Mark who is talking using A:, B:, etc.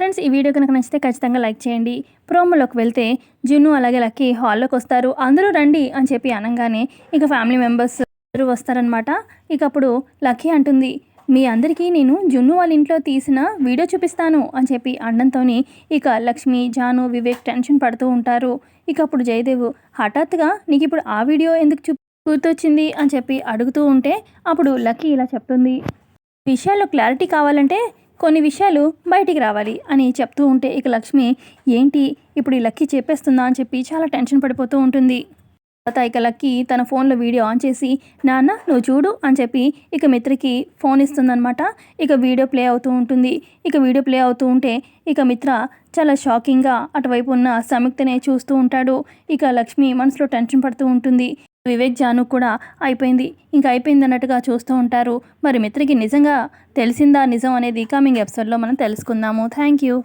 A: Friends ఈ video కనుక నచ్చితే ఖచ్చితంగా లైక్ చేయండి. ప్రోమోలోకి వెళ్తే జున్ను అలాగే లక్కీ హాల్లోకి వస్తారు. అందరూ రండి అని చెప్పి అనగానే ఇక ఫ్యామిలీ మెంబర్స్ అందరూ వస్తారనమాట ఇక అప్పుడు లక్కీ అంటుంది మీ అందరికీ నేను జున్ను వాళ్ళ ఇంట్లో తీసిన వీడియో చూపిస్తాను అని చెప్పి అండంతో ఇక లక్ష్మి జాను వివేక్ టెన్షన్ పడుతూ ఉంటారు. ఇక అప్పుడు జయదేవ్ హఠాత్తుగా నీకు ఇప్పుడు ఆ వీడియో ఎందుకు చూ గుర్తొచ్చింది? అని చెప్పి అడుగుతూ ఉంటే అప్పుడు లక్కీ ఇలా చెప్తుంది విషయాల్లో క్లారిటీ కావాలంటే కొన్ని విషయాలు బయటికి రావాలి అని చెప్తూ ఉంటే ఇక లక్ష్మి ఏంటి? ఇప్పుడు ఈ లక్కీ చెప్పేస్తుందా? అని చెప్పి చాలా టెన్షన్ పడిపోతూ ఉంటుంది. తర్వాత ఇక లక్కీ తన ఫోన్లో వీడియో ఆన్ చేసి నాన్న నువ్వు చూడు అని చెప్పి ఇక మిత్రకి ఫోన్ ఇస్తుందనమాట ఇక వీడియో ప్లే అవుతూ ఉంటుంది. ఇక వీడియో ప్లే అవుతూ ఉంటే ఇక మిత్ర చాలా షాకింగ్గా అటువైపు ఉన్న సంయుక్తనే చూస్తూ ఉంటాడు. ఇక లక్ష్మి మనసులో టెన్షన్ పడుతూ ఉంటుంది. వివేక్ జాను కూడా అయిపోయింది. ఇంకా అయిపోయింది అన్నట్టుగా చూస్తూ ఉంటారు. మరి మిత్రకి నిజంగా తెలిసిందా నిజం అనేది కమింగ్ ఎపిసోడ్లో మనం తెలుసుకుందాము. Thank you